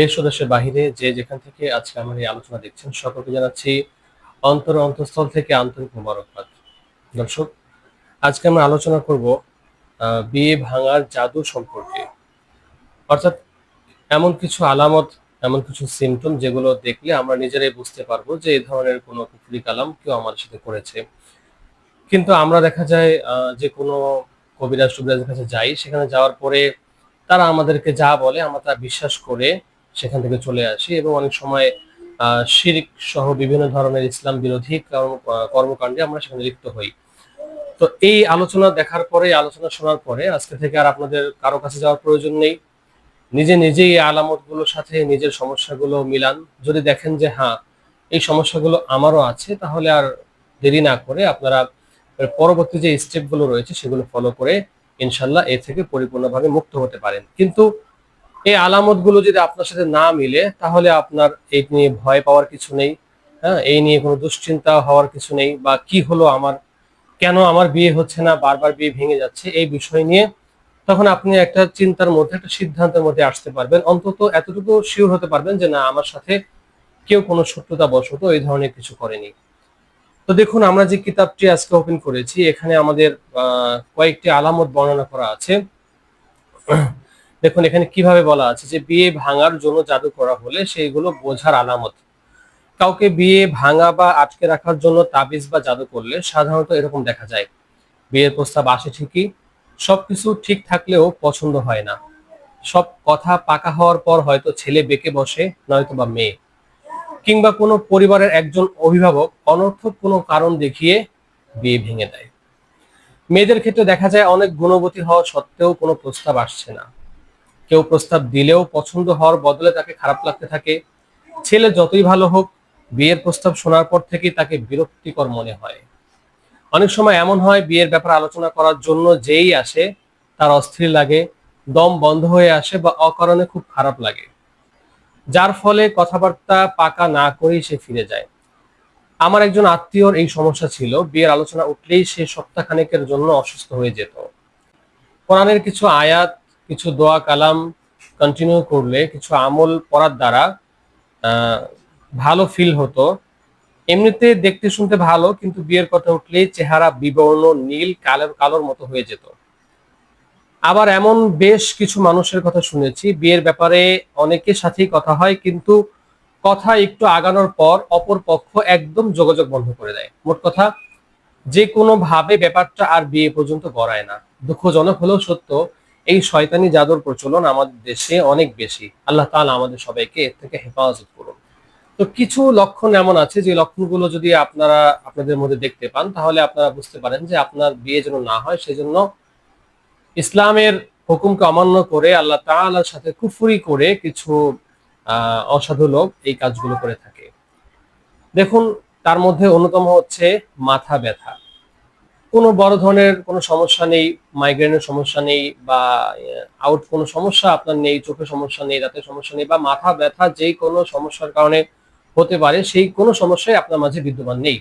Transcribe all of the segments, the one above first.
দেশ ও দেশের বাহিরে যে যেখান থেকে আজকে আমার এই আলোচনা দেখছেন, সকলকে জানাচ্ছি অন্তর অন্তঃস্থল থেকে আন্তরিক মোবারকবাদ। দর্শক, আজকে আমরা আলোচনা করব বিয়ে ভাঙার জাদু সম্পর্কে। অর্থাৎ এমন কিছু আলামত, এমন কিছু সিমটম যেগুলো দেখলে আমরা নিজেরাই বুঝতে পারব যে এই ধরনের কোনো কুফরি কালাম কেউ আমার সাথে করেছে। কিন্তু আমরা দেখা যায় যে কোনো কবিরাজ টবিরাজের কাছে যাই, সেখানে যাওয়ার পরে তারা আমাদেরকে যা বলে আমরা তা বিশ্বাস করে সেখান থেকে চলে আসি এবং অনেক সময় শিরিক সহ বিভিন্ন ধরনের ইসলাম বিরোধী কর্ম- কর্মকাণ্ডে আমরা সেখানে লিপ্ত হই। তো এই আলোচনা দেখার পরে আলোচনা শোনার পরে আজকে থেকে আর আপনাদের কারও কাছে যাওয়ার প্রয়োজন নেই। নিজে নিজেই এই আলামতগুলোর সাথে নিজের সমস্যাগুলো মিলান। যদি দেখেন যে হ্যাঁ এই সমস্যাগুলো আমারও আছে, তাহলে আর দেরি না করে আপনারা পরবর্তী যে স্টেপগুলো রয়েছে, সেগুলো ফলো করে ইনশাল্লাহ এ থেকে পরিপূর্ণভাবে মুক্ত হতে পারেন। কিন্তু এই আলামতগুলো যদি আপনার সাথে না মিলে, তাহলে আপনার এই নিয়ে ভয় পাওয়ার কিছু নেই হ্যাঁ? এই নিয়ে কোনো দুশ্চিন্তা হওয়ার কিছু নেই, বা কি হলো আমার, কেন আমার বিয়ে হচ্ছে না, বারবার বিয়ে ভেঙে যাচ্ছে, এই বিষয় নিয়ে তখন আপনি একটা চিন্তার মধ্যে, একটা সিদ্ধান্তের মধ্যে আসতে পারবেন। অন্তত এতটুকু শিওর হতে পারবেন যে, না, আমার সাথে কেউ কোনো শত্রুতা বশত এই ধরনের কিছু করেনি। তো দেখুন, আমরা যে কিতাবটি আজকে ওপেন করেছি, এখানে আমাদের কয়েকটি আলামত বর্ণনা করা আছে। দেখুন, এখানে কীভাবে বলা আছে যে বিয়ে ভাঙার জন্য জাদু করা হলে সেইগুলো বোঝার আলামত। কাউকে বিয়ে ভাঙা বা আটকে রাখার জন্য তাবিজ বা জাদু করলে সাধারণত এরকম দেখা যায়। বিয়ের প্রস্তাব আসে ঠিকই, সবকিছু ঠিক থাকলেও পছন্দ হয় না। সব কথা পাকা হওয়ার পর হয়তো ছেলে বেঁকে বসে নয়তো বা মেয়ে। কিংবা কোনো পরিবারের একজন অভিভাবক অনর্থক কোনো কারণ দেখিয়ে বিয়ে ভেঙে দেয়। মেয়েদের ক্ষেত্রে দেখা যায় অনেক গুণবতী হওয়া সত্ত্বেও কোনো প্রস্তাব আসছে না। কেউ প্রস্তাব দিলেও পছন্দ হওয়ার বদলে তাকে খারাপ লাগতে থাকে। ছেলে যতই ভালো হোক, বিয়ের প্রস্তাব শোনার পর থেকেই তাকে বিরক্তিকর মনে হয়। অনেক সময় এমন হয়, বিয়ের ব্যাপারে আলোচনা করার জন্য যেই আসে, তার অস্থির লাগে, দম বন্ধ হয়ে আসে বা অকারণে খুব খারাপ লাগে। যার ফলে কথাবার্তা পাকা না করেই সে ফিরে যায়। আমার একজন আত্মীয়র এই সমস্যা ছিল, বিয়ের আলোচনা উঠলেই সে সপ্তাহখানেকের জন্য অসুস্থ হয়ে যেত। কোরআনের কিছু আয়াত কিছু দোয়া কালাম কন্টিনিউ করলে, কিছু আমল পড়ার দ্বারা ভালো ফিল হতো। এমনিতে দেখতে শুনতে ভালো, কিন্তু বিয়ের কথা উঠলেই চেহারা বিবর্ণ, নীল কালোর কালোর মতো হয়ে যেত। আবার এমন বেশ কিছু মানুষের কথা শুনেছি, বিয়ের ব্যাপারে অনেকের সাথেই কথা হয়, কিন্তু কথা একটু আগানোর পর অপর পক্ষ একদম যোগাযোগ বন্ধ করে দেয়। মোট কথা, যে কোনো ভাবে ব্যাপারটা আর বিয়ে পর্যন্ত গড়ায় না। দুঃখজনক হলেও সত্য এই শয়তানি জাদুর প্রচলন আমাদের দেশে অনেক বেশি। আল্লাহ তাআলা আমাদের সবাইকে এর থেকে হেফাজত করুন। তো কিছু লক্ষণ এমন আছে, যে লক্ষণগুলো যদি আপনারা আপনাদের মধ্যে দেখতে পান, তাহলে আপনারা বুঝতে পারেন যে আপনার বিয়ে যেন না হয়, সেজন্য ইসলামের হুকুমকে অমান্য করে আল্লাহ তাআলার সাথে কুফরি করে কিছু অসাধু লোক এই কাজগুলো করে থাকে। দেখুন, তার মধ্যে অন্যতম হচ্ছে মাথা ব্যথা। কোনো বড় ধরনের কোনো সমস্যা নেই মাইগ্রেনের সমস্যা নেই বা আউট কোনো সমস্যা আপনার নেই, চোখের সমস্যা নেই, দাঁতের সমস্যা নেই বা মাথা ব্যথা যেই কোনো সমস্যার কারণে হতে পারে, সেই কোনো সমস্যাই আপনার মাঝে বিদ্যমান নেই।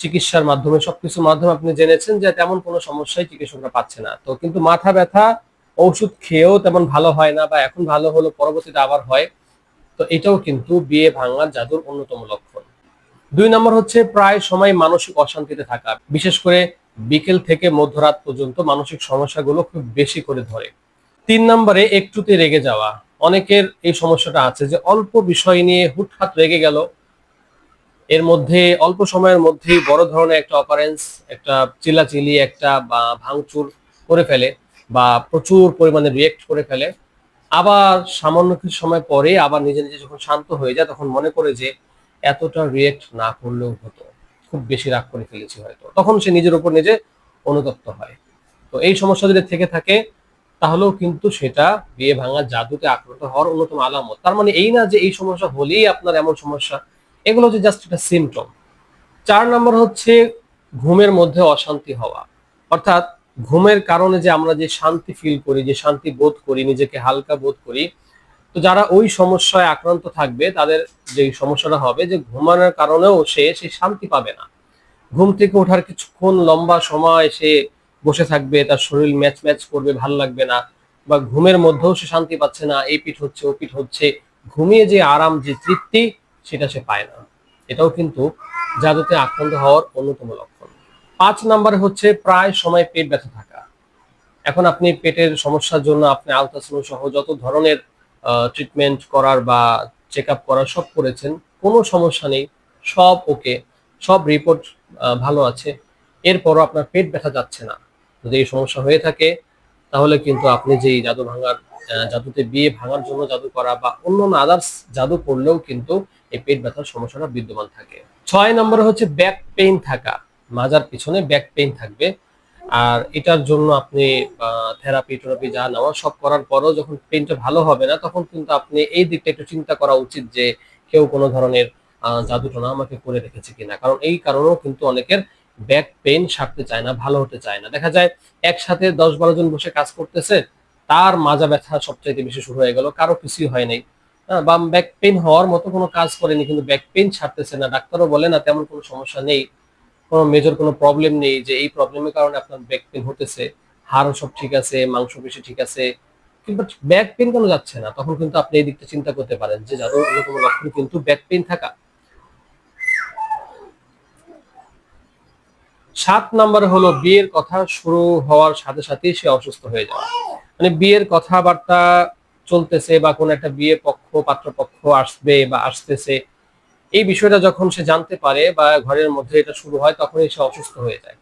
চিকিৎসার মাধ্যমে, সবকিছুর মাধ্যমে আপনি জেনেছেন যে তেমন কোনো সমস্যাই চিকিৎসকরা পাচ্ছে না। তো কিন্তু মাথা ব্যথা, ওষুধ খেয়েও তেমন ভালো হয় না বা এখন ভালো হলো, পরবর্তীতে আবার হয়। তো এটাও কিন্তু বিয়ে ভাঙার জাদুর অন্যতম লক্ষণ দুই নম্বর হচ্ছে প্রায় সময় মানসিক অশান্তিতে থাকা। বিশেষ করে বিকেল থেকে মধ্যরাত পর্যন্ত মানসিক সমস্যাগুলো খুব বেশি করে ধরে। তিন নম্বরে একটুতে রেগে যাওয়া। অনেকের এই সমস্যাটা আছে যে অল্প বিষয় নিয়ে হুটহাট রেগে গেল। এর মধ্যে অল্প সময়ের মধ্যেই বড় ধরনের একটা অপারেন্স, একটা চিল্লাচিলি একটা বা ভাঙচুর করে ফেলে বা প্রচুর পরিমাণে রিয়েক্ট করে ফেলে। আবার সামান্য কিছু সময় পরে আবার নিজে নিজে যখন শান্ত হয়ে যায়, তখন মনে করে যে এতটা রিয়েক্ট না করলেও হতো। খুব বেশি রাগ করে ফেলেছি হয়তো। তখন সে নিজের উপর নিজে অনুতপ্ত হয়। তো এই সমস্যা যদি থেকে থাকে, তাহলেও কিন্তু সেটা বিয়ে ভাঙার জাদুতে আক্রান্ত হওয়ার অন্যতম আলামত। তার মানে এই না যে এই সমস্যা হলেই আপনার এমন সমস্যা, এগুলো হচ্ছে জাস্ট একটা সিমটম চার নম্বর হচ্ছে ঘুমের মধ্যে অশান্তি হওয়া। অর্থাৎ ঘুমের কারণে যে আমরা যে শান্তি ফিল করি, যে শান্তি বোধ করি, নিজেকে হালকা বোধ করি তো যারা ওই সমস্যায় আক্রান্ত থাকবে, তাদের যে সমস্যাটা হবে যে ঘুমানোর কারণেও সে সেই শান্তি পাবে না। ঘুম থেকে ওঠার কিছুক্ষণ লম্বা সময় সে বসে থাকবে, তার শরীর ম্যাচ ম্যাচ করবে, ভালো লাগবে না বা ঘুমের মধ্যেও সে শান্তি পাচ্ছে না, এই পিঠ হচ্ছে, ও পিঠ হচ্ছে, ঘুমিয়ে যে আরাম, যে তৃপ্তি, সেটা সে পায় না। এটাও কিন্তু জাদুতে আক্রান্ত হওয়ার অন্যতম লক্ষণ। পাঁচ নম্বরে হচ্ছে প্রায় সময় পেট ব্যথা থাকা। এখন আপনি পেটের সমস্যার জন্য, আপনি আলট্রাসাউন্ড সহ যত ধরনের ট্রিটমেন্ট করার বা চেক আপ করার সব করেছেন, কোনো সমস্যা নেই, সব ওকে সব রিপোর্ট ভালো আছে। এরপরও আপনার পেট ব্যথা যাচ্ছে না। যদি এই সমস্যা হয়ে থাকে, তাহলে কিন্তু আপনি যেই জাদু ভাঙার জাদুতে বিয়ে ভাঙার জন্য জাদু করা বা অন্যান্য আদার্স জাদু করলেও কিন্তু এই পেট ব্যথার সমস্যাটা বিদ্যমান থাকে। ছয় নম্বরে হচ্ছে ব্যাক পেইন থাকা। মাজার পিছনে ব্যাক পেইন থাকবে। আর এটার জন্য আপনি থেরাপি টেরাপি যা নেওয়া সব করার পরও যখন পেনটা ভালো হবে না তখন কিন্তু আপনি এই দিকটা একটু চিন্তা করা উচিত যে কেউ কোনো ধরনের জাদুটোনা আমাকে করে রেখেছে কিনা। কারণ এই কারণেও কিন্তু অনেকের ব্যাক পেইন সারতে চায় না ভালো হতে চায় না। দেখা যায় একসাথে দশ বারো জন বসে কাজ করতেছে তার মাজা ব্যথা সবচাইতে বেশি শুরু হয়ে গেল কারও কিছুই হয় নাই। হ্যাঁ, বা ব্যাক পেইন হওয়ার মতো কোনো কাজ করেনি কিন্তু ব্যাক পেইন ছাড়তেছে না। ডাক্তারও বলে না তেমন কোনো সমস্যা নেই। কোনো মেজর কোনো প্রবলেম নেই যে এই প্রবলেমের কারণে আপনার ব্যাক পেইন হতেছে, হাড়ও সব ঠিক আছে, মাংস পেশি ঠিক আছে, কিন্তু ব্যাক পেইন কেন যাচ্ছে না? তখন কিন্তু আপনি এই দিকটা চিন্তা করতে পারেন যে যাদের অন্যতম লক্ষণ কিন্তু ব্যাক পেইন থাকা। সাত নম্বরে হলো বিয়ের কথা শুরু হওয়ার সাথে সাথেই সে অসুস্থ হয়ে যাওয়া মানে বিয়ের কথাবার্তা চলতেছে বা কোন একটা বিয়ে পক্ষ, পাত্রপক্ষ আসবে বা আসতেছে এই বিষয়টা যখন সে জানতে পারে বা ঘরের মধ্যে এটা শুরু হয়, তখনই সে অসুস্থ হয়ে যায়।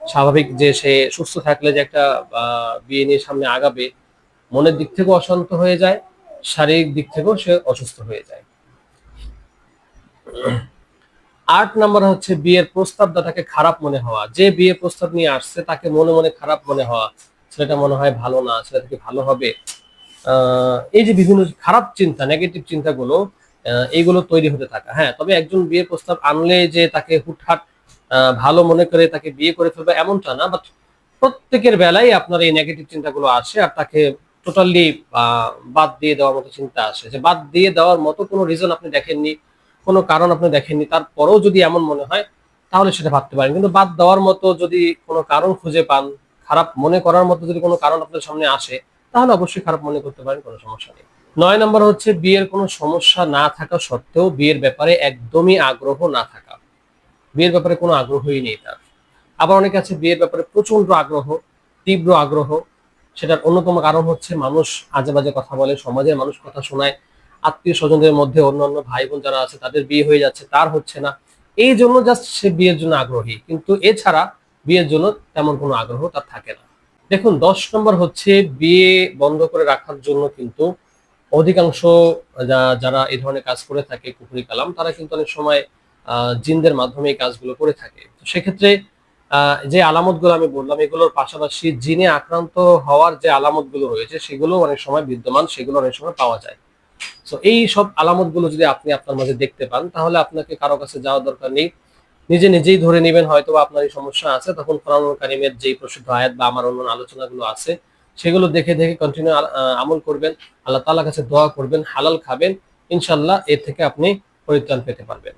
স্বাভাবিক যে সে সুস্থ থাকলে যে একটা বিয়ে নিয়ে সামনে আগাবে, মনের দিক থেকেও অশান্ত হয়ে যায়, শারীরিক দিক থেকেও সে অসুস্থ হয়ে যায়। আট নাম্বার হচ্ছে বিয়ের প্রস্তাব প্রস্তাবদাতাকে খারাপ মনে হওয়া। যে বিয়ে প্রস্তাব নিয়ে আসছে, তাকে মনে মনে খারাপ মনে হওয়া। ছেলেটা মনে হয় ভালো না, ছেলেটা কি ভালো হবে? এই যে বিভিন্ন খারাপ চিন্তা নেগেটিভ চিন্তাগুলো এইগুলো তৈরি হতে থাকা। হ্যাঁ তবে একজন বিয়ের প্রস্তাব আনলে যে তাকে হুটহাট ভালো মনে করে তাকে বিয়ে করে ফেলবে এমনটা না বাট প্রত্যেকের বেলায় আপনার এই নেগেটিভ চিন্তাগুলো আসে আর তাকে টোটালি বাদ দিয়ে দেওয়ার মতো চিন্তা আসে। যে বাদ দিয়ে দেওয়ার মতো কোনো রিজন আপনি দেখেননি, কোনো কারণ আপনি দেখেননি, তারপরেও যদি এমন মনে হয়, তাহলে সেটা ভাবতে পারেন। কিন্তু বাদ দেওয়ার মতো যদি কোনো কারণ খুঁজে পান, খারাপ মনে করার মতো যদি কোনো কারণ আপনার সামনে আসে, তাহলে অবশ্যই খারাপ মনে করতে পারেন, কোনো সমস্যা নেই। নয় নম্বর হচ্ছে বিয়ের কোনো সমস্যা না থাকা সত্ত্বেও বিয়ের ব্যাপারে একদমই আগ্রহ না থাকা। বিয়ের ব্যাপারে কোনো আগ্রহই নেই তার। আবার অনেকে আছে বিয়ের ব্যাপারে প্রচণ্ড আগ্রহ, তীব্র আগ্রহ। সেটার অন্যতম কারণ হচ্ছে মানুষ আজে বাজে কথা বলে, সমাজের মানুষ কথা শোনায়, আত্মীয় স্বজনদের মধ্যে অন্যান্য ভাই বোন যারা আছে তাদের বিয়ে হয়ে যাচ্ছে, তার হচ্ছে না। এই জন্য জাস্ট সে বিয়ের জন্য আগ্রহী। কিন্তু এছাড়া বিয়ের জন্য তেমন কোনো আগ্রহ তার থাকে না। দেখুন, দশ নম্বর হচ্ছে বিয়ে বন্ধ করে রাখার জন্য কিন্তু অধিকাংশ যারা এই ধরনের কাজ করে থাকে কুকুরি কালাম, তারা কিন্তু অনেক সময় জিনদের মাধ্যমে এই কাজগুলো করে থাকে। তো সেক্ষেত্রে যে আলামতগুলো আমি বললাম, এগুলোর পাশাপাশি জিনে আক্রান্ত হওয়ার যে আলামতগুলো রয়েছে সেগুলো অনেক সময় বিদ্যমান, সেগুলো অনেক সময় পাওয়া যায়। তো এই সব আলামতগুলো যদি আপনি আপনার মাঝে দেখতে পান, তাহলে আপনাকে কারও কাছে যাওয়ার দরকার নেই। নিজে নিজেই ধরে নেবেন হয়তো আপনার এই সমস্যা আছে, তখন কোরআন কারিমের যেই প্রসিদ্ধ আয়াত বা আমার অন্য আলোচনাগুলো আছে সেগুলো দেখে দেখে কন্টিনিউ আমল করবেন। আল্লাহ তালার কাছে দোয়া করবেন, হালাল খাবেন। ইনশাল্লাহ এর থেকে আপনি পরিত্রাণ পেতে পারবেন।